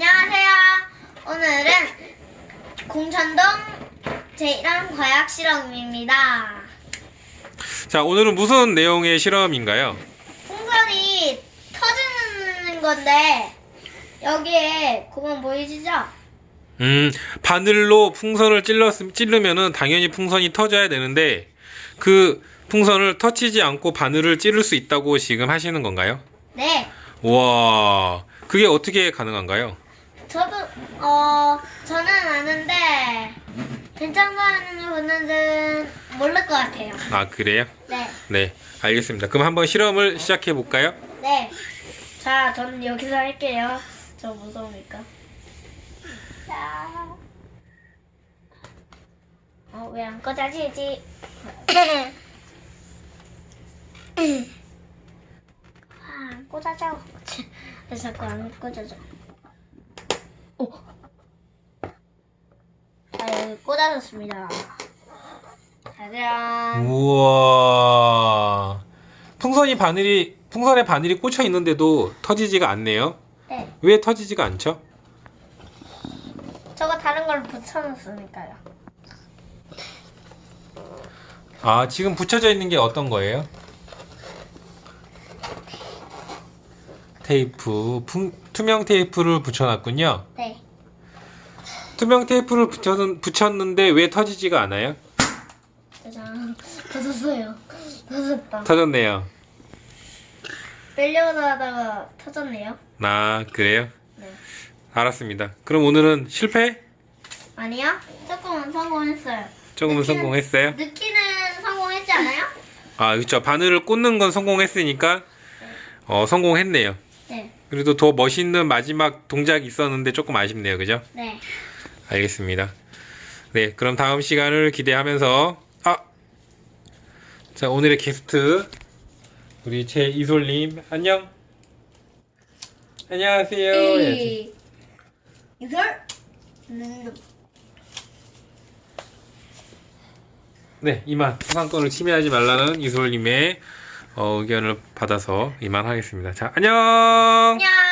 안녕하세요. 오늘은 공천동 제1학 과학 실험입니다. 자, 오늘은 무슨 내용의 실험인가요? 풍선이 터지는 건데 여기에 구멍 보이시죠? 음, 바늘로 풍선을 찔렀, 찌르면은 당연히 풍선이 터져야 되는데 그 풍선을 터치지 않고 바늘을 찌를 수 있다고 지금 하시는 건가요? 네. 와, 그게 어떻게 가능한가요? 저도 어 저는 아는데 괜찮다는 분들은 모를 것 같아요. 아, 그래요? 네. 네, 알겠습니다. 그럼 한번 실험을 시작해 볼까요? 네. 자, 저는 여기서 할게요. 저 무서우니까. 자. 어, 왜 안 꺼져지지? 아, 안 꽂아져. 왜 자꾸 안 꽂아져? 오. 자, 여기 꽂아졌습니다. 짜잔. 우와. 풍선이 바늘이 풍선에 바늘이 꽂혀 있는데도 터지지가 않네요. 네. 왜 터지지가 않죠? 저거 다른 걸 붙여놨으니까요. 아, 지금 붙여져 있는 게 어떤 거예요? 테이프, 풍- 투명 테이프를 붙여놨군요. 네. 투명 테이프를 붙였, 붙였는데 왜 터지지가 않아요? 짜잔. 터졌어요. 터졌다. 터졌네요. 빼려고 하다가 터졌네요. 아, 그래요? 네. 알았습니다. 그럼 오늘은 실패? 아니요? 조금은 성공했어요. 조금은 성공했어요? 느끼는 성공했지 않아요? 아, 그렇죠. 바늘을 꽂는 건 성공했으니까 어, 성공했네요. 네. 그래도 더 멋있는 마지막 동작이 있었는데 조금 아쉽네요. 그죠? 네. 알겠습니다. 네, 그럼 다음 시간을 기대하면서 아, 자 오늘의 게스트 우리 최이솔 님 안녕. 안녕하세요. 이- 이걸 음, 네, 이만 수상권을 침해하지 말라는 이솔 님의 어, 의견을 받아서 이만하겠습니다. 자, 안녕. 안녕.